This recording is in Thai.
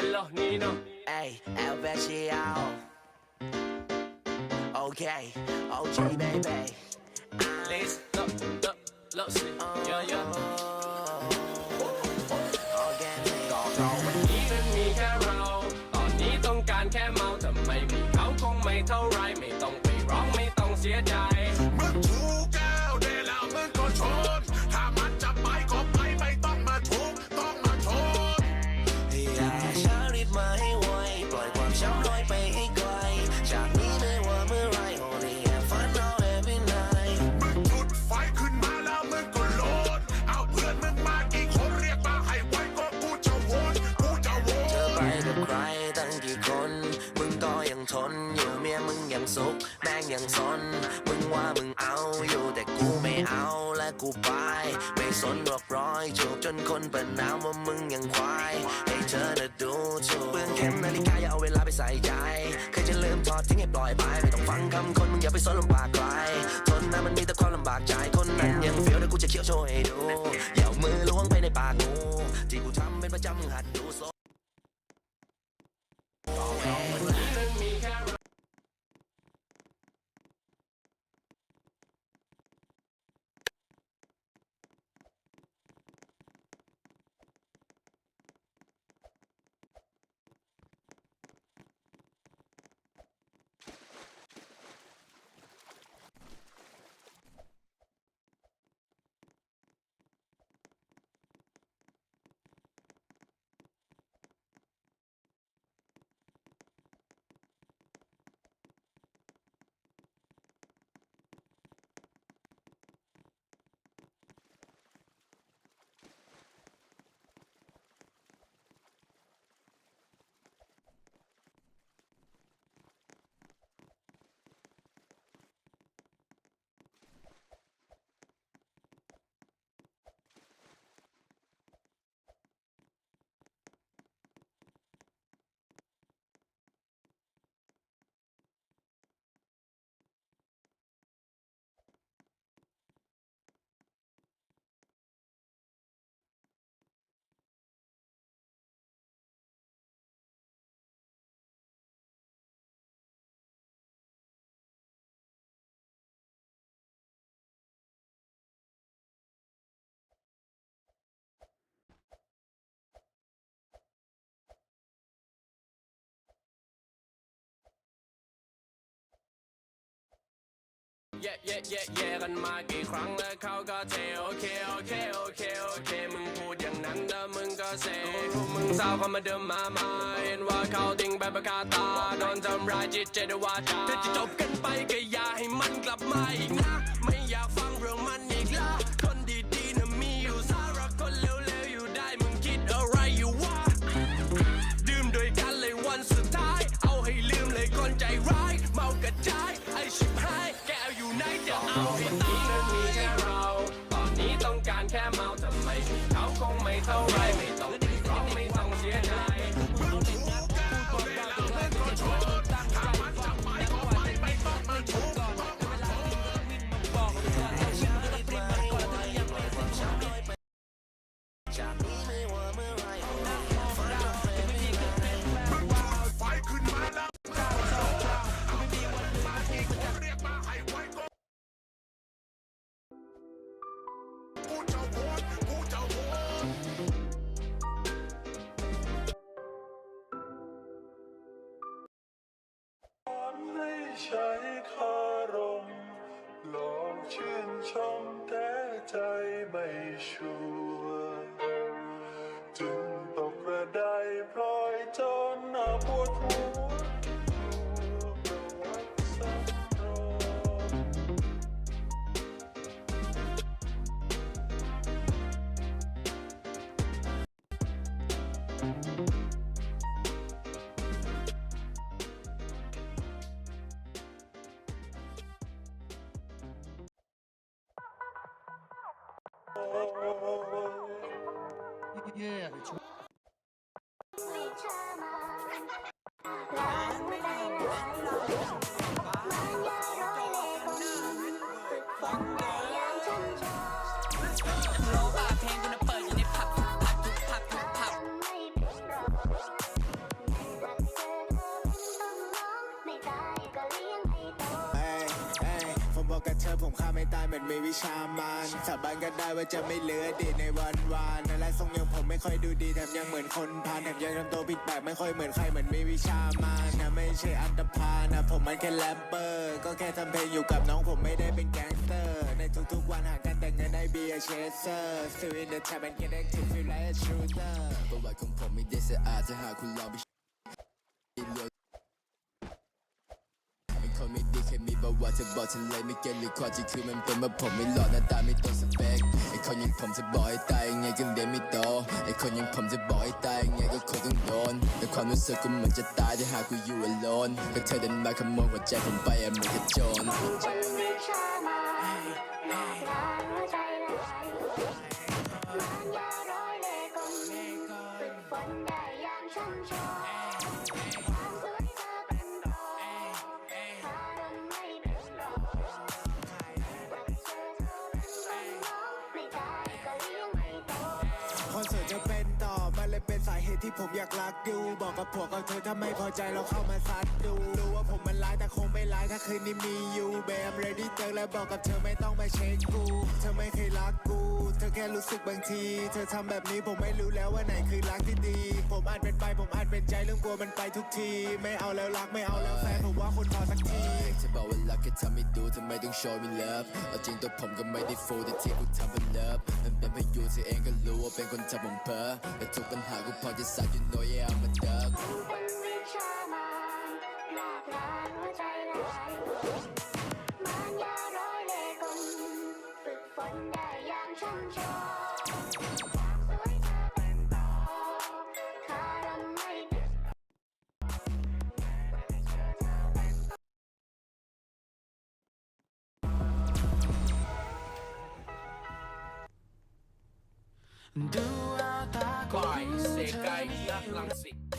en los ninos. Ey, el vecino. Ok, ok, baby. Let's go, go, lo sé. Yo, yo. มีแค่เรา ตอนนี้ต้องการแค่เมาทำไมมีเขาคงไม่เท่าไร ไม่ต้องไปร้องไม่ต้องเสียใจ นคนเประนามว่ามึงยัง แย่แย่แย่แย่กันมากี่ครั้งแล้วเขาก็เทโอเคโอเคโอเคโอเคมึงพูดอย่างนั้นแล้วมึงก็เซรู้มึงเศร้าเขามาเดิมมามาเห็นว่าเขาดิ้งแบบประกาตาโดนทำร้ายจิตใจด้วยวาจาถ้าจะจบกันไปก็อย่าให้มันกลับมาอีกนะ die bright on a boat Yeah, it's โลบะเพลงคุณภาพ เธอผมฆ่าไม่ตายเหมือนมีวิชามานสาบานกันได้ว่าจะไม่เหลือดีในวันวานและทรงย่างผมไม่ค่อยดูดีแถมยังเหมือนคนพาลแถมยังทำตัวผิดแปลกไม่ค่อยเหมือนใครเหมือนมีวิชามานนะไม่ใช่อันตพาลนะ ผมมันแค่แรปเปอร์ก็แค่ทำเพลงอยู่กับน้องผมไม่ได้เป็นแก๊งสเตอร์ ในทุกๆวันหากันแต่เงินได้เบียร์เชสเซอร์ still in the trap and get active feel like a shooter ประวัติของผมไม่ได้สะอาดถ้าหาคุณลองไป ไม่ดีแค่มีประวัติจะบอกฉันเลยไม่เก็ตหรือความจริงคือมันเป็นว่าผมไม่หล่อหน้าตาไม่ตรงสเปคไอ้คนอยังผมจะบอกให้ตายยังไงก็เรียนไม่โตไอ้คนอยังผมจะบอกให้ตายยังไงก็คงต้องโดนแต่ความรู้สึกกูเหมือนจะตายถ้าหากกูอยู่ alone ก็เธอเดินมาขโมยหัวใจผมไปอะเหมือนกับโจร เป็นสาเหตุที่ผมอยากรักอยู่ บอกกับผัวกับเธอถ้าไม่พอใจเราเข้ามาซัดดูรู้ว่าผมมันร้ายแต่คงไม่ร้ายถ้าคืนนี้มีอยู่เบมเรดี้เจอแล้วบอกกับเธอไม่ต้องมาเช็คกู เธอไม่เคยรักกู เธอแค่รู้สึกบางที เธอทำแบบนี้ผมไม่รู้แล้วว่าไหนคือรักที่ดี ผมอาจเป็นไปผมอาจเป็น ใจเรื่องกลัวมันไปทุกที ไม่เอาแล้วรักไม่เอาแล้วแฟนผมว่าคนพอสักทีจะบอกว่ารักแค่ทำให้ดูทำไมต้องโชว์มีเลิฟเอาจริงตัวผมก็ไม่ได้ฟูลแต่ที่กูทำเป็นเลิฟมันเป็นพายุที่เองก็รู้ว่าเป็นคนทำผมเพ้อแต่ทุกปัญหากูพอจะสัก you know yeah I'm a dog เป็นวิชามานหลากหลายหัวใจละลายมันยาร้อยเล่ห์กลฝึกฝนได้อย่างช่ำชอง ปล่อยเสกไก่นักลังสิต